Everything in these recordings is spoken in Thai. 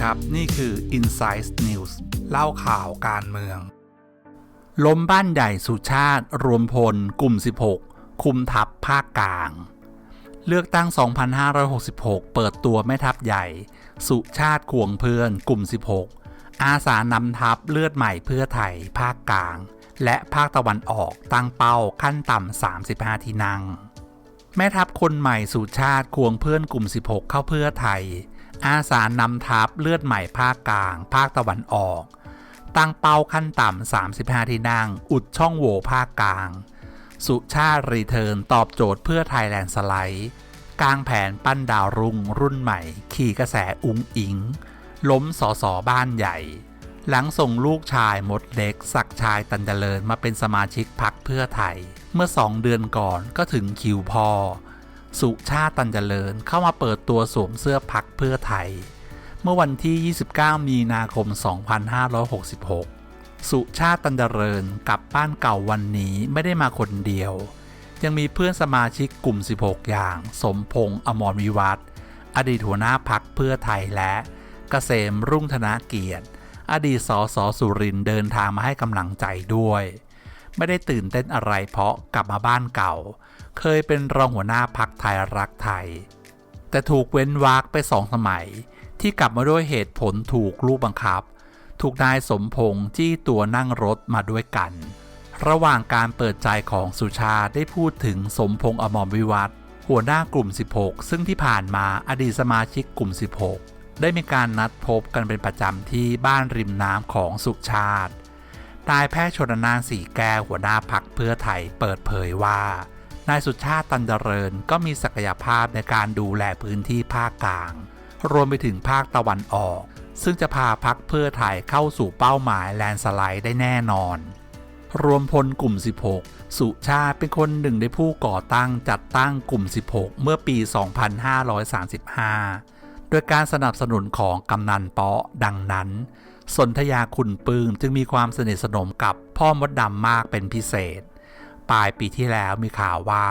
ครับ นี่คือ Insight News เล่าข่าวการเมือง ล้มบ้านใหญ่สุชาติ รวมพล กลุ่ม 16 คุมทัพภาคกลาง เลือกตั้ง 2566 เปิดตัวแม่ทัพใหญ่ สุชาติขวงเพื่อน กลุ่ม 16 อาสานำทัพเลือดใหม่เพื่อไทย ภาคกลาง และภาคตะวันออกตั้งเป้าขั้นต่ำ35 ที่นั่ง แม่ทัพคนใหม่สุชาติควงเพื่อนกลุ่ม 16 เข้าเพื่อไทย อาสานำทัพเลือดใหม่ภาคกลาง ภาคตะวันออก ตั้งเป้าขั้นต่ำ 35 ที่นั่ง อุดช่องโหว่ภาคกลาง สุชาติรีเทิร์นตอบโจทย์เพื่อไทยแลนด์สไลด์กลางแผนปั้นดาวรุ่งรุ่นใหม่ ขี่กระแสอุงอิง ล้มสอสอบ้านใหญ่ หลังส่งลูกชายมดเล็กศักชายตันเจริญมาเป็นสมาชิกพักเพื่อไทย เมื่อสองเดือนก่อนก็ถึงคิวพอ สุชาติตันเจริญเข้ามาเปิดตัวสวมเสื้อพักเพื่อไทย เมื่อวันที่ 29 มีนาคม 2566 สุชาติตันเจริญกลับบ้านเก่าวันนี้ไม่ได้มาคนเดียว ยังมีเพื่อนสมาชิกกลุ่ม 16 อย่าง สมพงษ์อมรวิวัฒน์อดีตหัวหน้าพักเพื่อไทยและเกษมรุ่งธนาเกียรติ อดีตสสสุรินเดินทางมาให้กำลังใจด้วย ไม่ได้ตื่นเต้นอะไรเพราะกลับมาบ้านเก่า เคยเป็นรองหัวหน้าพักไทยรักไทย แต่ถูกเว้นวรรคไปสองสมัย ที่กลับมาด้วยเหตุผลถูกลูกบังคับ ถูกนายสมพงษ์จี้ตัวนั่งรถมาด้วยกัน ระหว่างการเปิดใจของสุชาติได้พูดถึงสมพงษ์อมรวิวัฒหัวหน้ากลุ่ม 16 ซึ่งที่ผ่านมาอดีตสมาชิกกลุ่ม 16 ได้มีการนัดพบกันเป็นประจำที่บ้านริมน้ำของสุชาติ นายแพทย์ชนนานสีแก้วหัวหน้าพักเพื่อไทยเปิดเผยว่า นายสุชาติตันเจริญก็มีศักยภาพในการดูแลพื้นที่ภาคกลาง รวมไปถึงภาคตะวันออก ซึ่งจะพาพักเพื่อไทยเข้าสู่เป้าหมายแลนสไลด์ได้แน่นอน รวมพลกลุ่ม 16 สุชาติเป็นคนหนึ่งในผู้ก่อตั้งจัดตั้งกลุ่ม 16 เมื่อปี 2535 โดยการสนับสนุนของกำนันเปาะดังนั้น สนธยาคุณปื้มจึงมีความสนิทสนมกับพ่อมดดำมากเป็นพิเศษ ปลายปีที่แล้วมีข่าวว่า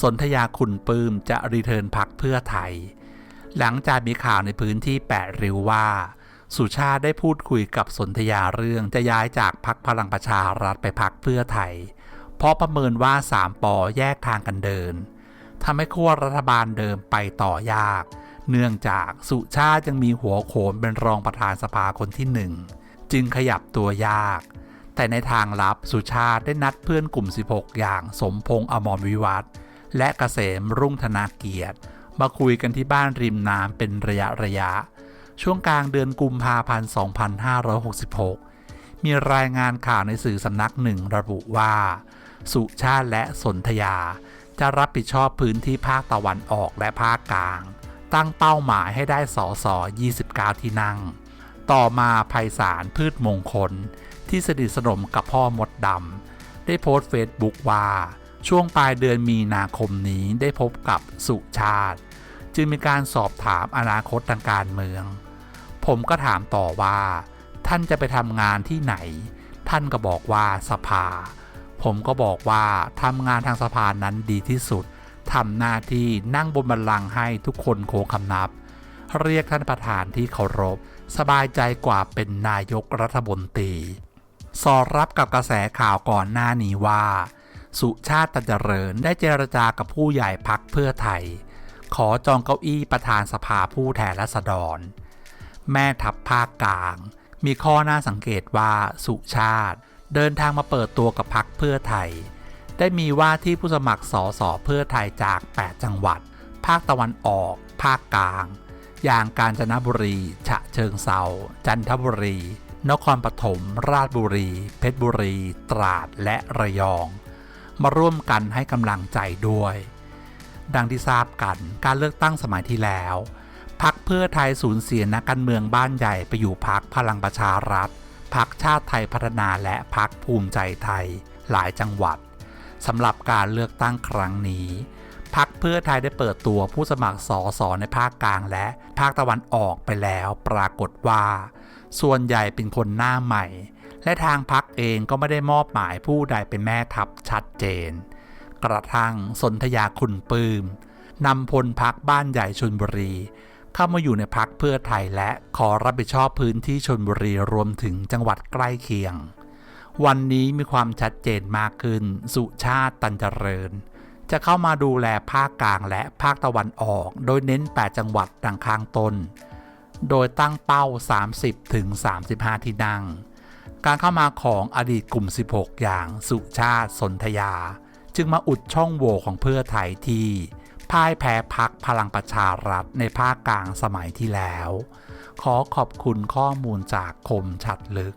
สนธยาคุณปื้มจะรีเทิร์นพักเพื่อไทย หลังจากมีข่าวในพื้นที่แปดริ้วว่า สุชาติได้พูดคุยกับสนธยาเรื่องจะย้ายจากพักพลังประชารัฐไปพักเพื่อไทย เพราะประเมินว่าสามปอแยกทางกันเดินทำให้ขั้วรัฐบาลเดิมไปต่อยาก เนื่องจากสุชาติยังมีหัวโขนเป็นรองประธานสภาคนที่หนึ่งจึงขยับตัวยาก แต่ในทางลับสุชาติได้นัดเพื่อนกลุ่ม 16 อย่างสมพงษ์อมรวิวัฒน์และเกษมรุ่งธนาเกียรติ มาคุยกันที่บ้านริมน้ำเป็นระยะระยะ ช่วงกลางเดือนกุมภาพันธ์ 2566 มีรายงานข่าวในสื่อสำนักหนึ่งระบุว่า สุชาติและสนธยาจะรับผิดชอบพื้นที่ภาคตะวันออกและภาคกลาง ตั้งเป้าหมายให้ได้สอสอ29 ที่นั่ง ต่อมาภัยสารพืชมงคล ที่สนิทสนมกับพ่อมดดำได้โพสต์เฟซบุ๊กว่า ช่วงปลายเดือนมีนาคมนี้ได้พบกับสุชาติ จึงมีการสอบถามอนาคตทางการเมือง ผมก็ถามต่อว่า ท่านจะไปทำงานที่ไหน ท่านก็บอกว่าสภา ผมก็บอกว่าทำงานทางสภานั้นดีที่สุด ทำหน้าที่นั่งบนบัลลังก์ให้ทุกคนโค้งคำนับ เรียกท่านประธานที่เคารพ สบายใจกว่าเป็นนายกรัฐมนตรี สอดรับกับกระแสข่าวก่อนหน้านี้ว่า สุชาติตันเจริญได้เจรจากับผู้ใหญ่พักเพื่อไทย ขอจองเก้าอี้ประธานสภาผู้แทนราษฎร แม่ทัพภาคกลาง มีข้อน่าสังเกตว่าสุชาติเดินทางมาเปิดตัวกับพักเพื่อไทย ได้มีว่าที่ผู้สมัครสสเพื่อไทยจาก 8 จังหวัด ภาคตะวันออก ภาคกลาง อย่างกาญจนบุรี ฉะเชิงเซา จันทบุรี นครปฐม ราชบุรี เพชรบุรี ตราด และระยอง มาร่วมกันให้กำลังใจด้วย ดังที่ทราบกัน การเลือกตั้งสมัยที่แล้วพักเพื่อไทยสูญเสียนักการเมืองบ้านใหญ่ไปอยู่พักพลังประชารัฐพักชาติไทยพัฒนาและพักภูมิใจไทย หลายจังหวัด สำหรับการเลือกตั้งครั้งนี้พักเพื่อไทยได้เปิดตัวผู้สมัครสอสอในภาคกลางและภาคตะวันออกไปแล้วปรากฏว่า ส่วนใหญ่เป็นคนหน้าใหม่ และทางพักเองก็ไม่ได้มอบหมายผู้ใดเป็นแม่ทัพชัดเจน กระทั่งสนธยาคุณปืมนำพลพักบ้านใหญ่ชนบุรี เข้ามาอยู่ในพักเพื่อไทยและขอรับผิดชอบพื้นที่ชนบุรีรวมถึงจังหวัดใกล้เคียง วันนี้มีความชัดเจนมากขึ้น สุชาติตันเจริญ จะเข้ามาดูแลภาคกลางและภาคตะวันออก โดยเน้น 8 จังหวัดดังข้างต้น โดยตั้งเป้า 30ถึง35 ที่นั่ง การเข้ามาของอดีตกลุ่ม 16 อย่างสุชาติสนธยา จึงมาอุดช่องโหว่ของเพื่อไทยที่พ่ายแพ้พักพลังประชารัฐในภาคกลางสมัยที่แล้ว ขอขอบคุณข้อมูลจากคมชัดลึก